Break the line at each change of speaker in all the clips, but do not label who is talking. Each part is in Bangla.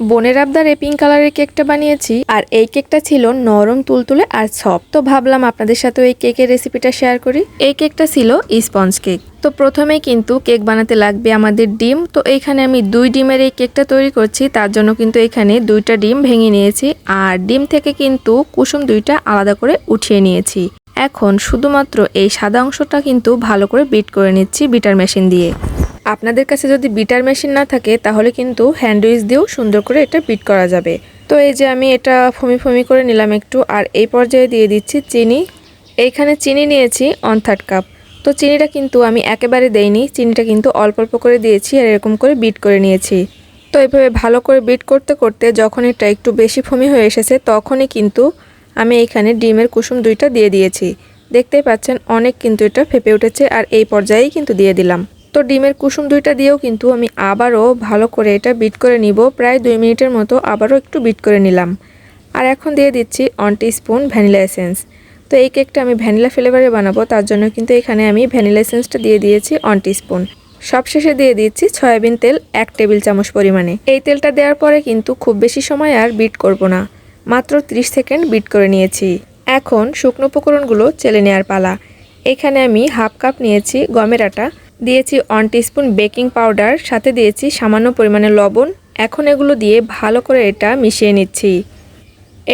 বোনের আবদারে পিঙ্ক কালারের কেকটা বানিয়েছি, আর এই কেকটা ছিল নরম তুলতুলে আর সফট তো ভাবলাম আপনাদের সাথে এই কেকের রেসিপিটা শেয়ার করি। এই কেকটা ছিল স্পঞ্জ কেক তো প্রথমেই কিন্তু কেক বানাতে লাগবে আমাদের ডিম। তো এইখানে আমি দুই ডিমের এই কেকটা তৈরি করছি, তার জন্য কিন্তু এখানে দুইটা ডিম ভেঙে নিয়েছি। আর ডিম থেকে কিন্তু কুসুম দুইটা আলাদা করে উঠিয়ে নিয়েছি। এখন শুধুমাত্র এই সাদা অংশটা কিন্তু ভালো করে বিট করে নিচ্ছি বিটার মেশিন দিয়ে। আপনাদের কাছে যদি বিটার মেশিন না থাকে, তাহলে কিন্তু হ্যান্ডউইচ দিয়েও সুন্দর করে এটা বিট করা যাবে। তো এই যে আমি এটা ফমি ফমি করে নিলাম একটু, আর এই পর্যায়ে দিয়ে দিচ্ছি চিনি। এইখানে চিনি নিয়েছি অন থার্ড কাপ তো চিনিটা কিন্তু আমি একেবারে দেইনি, চিনিটা কিন্তু অল্প অল্প করে দিয়েছি আর এরকম করে বিট করে নিয়েছি। তো এইভাবে ভালো করে বিট করতে করতে যখন এটা একটু বেশি ফমি হয়ে এসেছে, তখনই কিন্তু আমি এখানে ডিমের কুসুম দুইটা দিয়ে দিয়েছি। দেখতেই পাচ্ছেন, অনেক কিন্তু এটা ফেপে উঠেছে, আর এই পর্যায়েই কিন্তু দিয়ে দিলাম। তো ডিমের কুসুম দুইটা দিয়েও কিন্তু আমি আবারও ভালো করে এটা বিট করে নিব। প্রায় দুই মিনিটের মতো আবারও একটু বিট করে নিলাম। আর এখন দিয়ে দিচ্ছি ওয়ান স্পুন ভ্যানিলা এসেন্স। তো এই কেকটা আমি ভ্যানিলা ফ্লেভারে বানাবো, তার জন্য কিন্তু এখানে আমি ভ্যানিলা এসেন্সটা দিয়ে দিয়েছি ওয়ান স্পুন সবশেষে দিয়ে দিচ্ছি সয়াবিন তেল এক টেবিল চামচ পরিমাণে। এই তেলটা দেওয়ার পরে কিন্তু খুব বেশি সময় আর বিট করব না। মাত্র 30 সেকেন্ড বিট করে নিয়েছি। এখন শুকনো উপকরণগুলো চেলে নেওয়ার পালা। এখানে আমি হাফ কাপ নিয়েছি গমের আটা। দিয়েছি ওয়ান স্পুন বেকিং পাউডার সাথে দিয়েছি সামান্য পরিমাণে লবণ। এখন এগুলো দিয়ে ভালো করে এটা মিশিয়ে নিচ্ছি।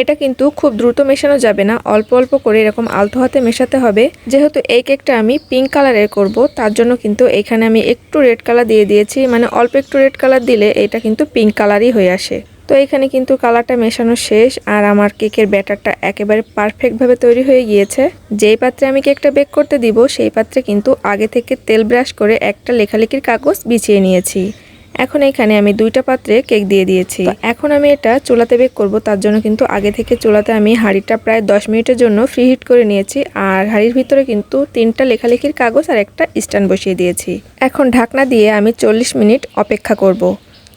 এটা কিন্তু খুব দ্রুত মেশানো যাবে না, অল্প অল্প করে এরকম আলতো হাতে মেশাতে হবে। যেহেতু এই কেকটা আমি পিঙ্ক কালারের করব, তার জন্য কিন্তু এখানে আমি একটু রেড কালার দিয়ে দিয়েছি। মানে অল্প একটু রেড কালার দিলে এটা কিন্তু পিঙ্ক কালারই হয়ে আসে। তো এখানে কিন্তু কালারটা মেশানো শেষ, আর আমার কেকের ব্যাটারটা একেবারে পারফেক্টভাবে তৈরি হয়ে গিয়েছে। যেই পাত্রে আমি কেকটা বেক করতে দিব, সেই পাত্রে কিন্তু আগে থেকে তেল ব্রাশ করে একটা লেখালেখির কাগজ বিছিয়ে নিয়েছি। এখন এখানে আমি দুইটা পাত্রে কেক দিয়ে দিয়েছি। এখন আমি এটা চুলাতে বেক করব, তার জন্য কিন্তু আগে থেকে চুলাতে আমি হাঁড়িটা প্রায় দশ মিনিটের জন্য ফ্রি হিট করে নিয়েছি, আর হাঁড়ির ভিতরে কিন্তু তিনটা লেখালেখির কাগজ আর একটা স্ট্যান্ড বসিয়ে দিয়েছি। এখন ঢাকনা দিয়ে আমি চল্লিশ মিনিট অপেক্ষা করব।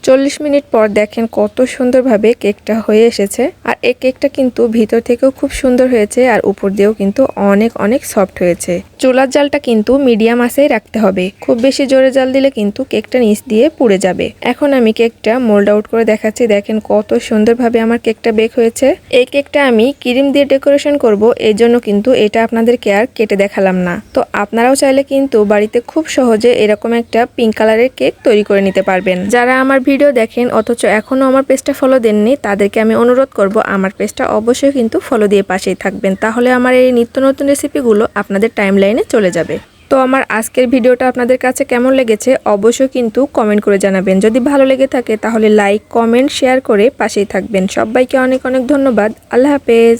চল্লিশ মিনিট পর দেখেন কত সুন্দরভাবে কেকটা হয়ে এসেছে। আর এই কেকটা কিন্তু ভিতর থেকেও খুব সুন্দর হয়েছে আর উপর দিয়েও কিন্তু অনেক অনেক সফট হয়েছে। চুলার জালটা কিন্তু মিডিয়াম আঁচেই রাখতে হবে। খুব বেশি জোরে জাল দিলে কিন্তু কেকটা নিচ দিয়ে পুড়ে যাবে। এখন আমি কেকটা মোল্ড আউট করে দেখাচ্ছি। দেখেন কত সুন্দরভাবে আমার কেকটা বেক হয়েছে। এই কেকটা আমি ক্রিম দিয়ে ডেকোরেশন করব এই জন্য কিন্তু এটা আপনাদেরকে আর কেটে দেখালাম না। তো আপনারাও চাইলে কিন্তু বাড়িতে খুব সহজে এরকম একটা পিঙ্ক কালারের কেক তৈরি করে নিতে পারবেন। যারা আমার ভিডিও দেখেন, অথচ এখনও আমার পেজটা ফলো দেননি, তাদেরকে আমি অনুরোধ করব আমার পেজটা অবশ্যই কিন্তু ফলো দিয়ে পাশেই থাকবেন। তাহলে আমার এই নিত্য নতুন রেসিপিগুলো আপনাদের টাইম লাইনে চলে যাবে। তো আমার আজকের ভিডিওটা আপনাদের কাছে কেমন লেগেছে, অবশ্যই কিন্তু কমেন্ট করে জানাবেন। যদি ভালো লেগে থাকে, তাহলে লাইক কমেন্ট শেয়ার করে পাশেই থাকবেন। সবাইকে অনেক অনেক ধন্যবাদ। আল্লাহ হাফেজ।